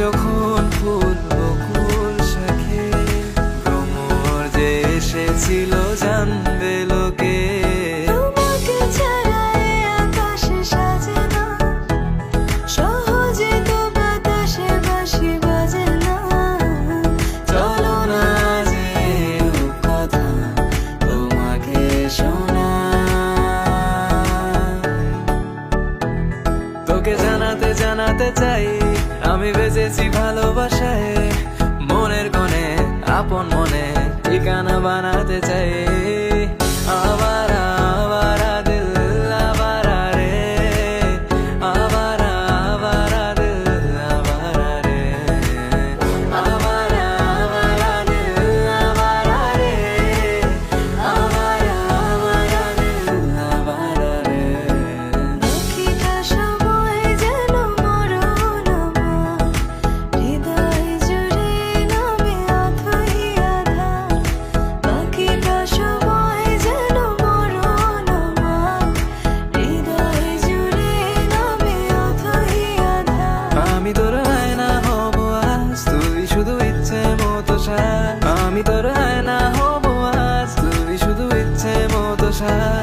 যখন ফুল শাখে। যে এসেছিল আমি বেঁচেছি ভালোবাসায় মনের কোণে আপন মনে ঠিকানা বানাতে চাই। time.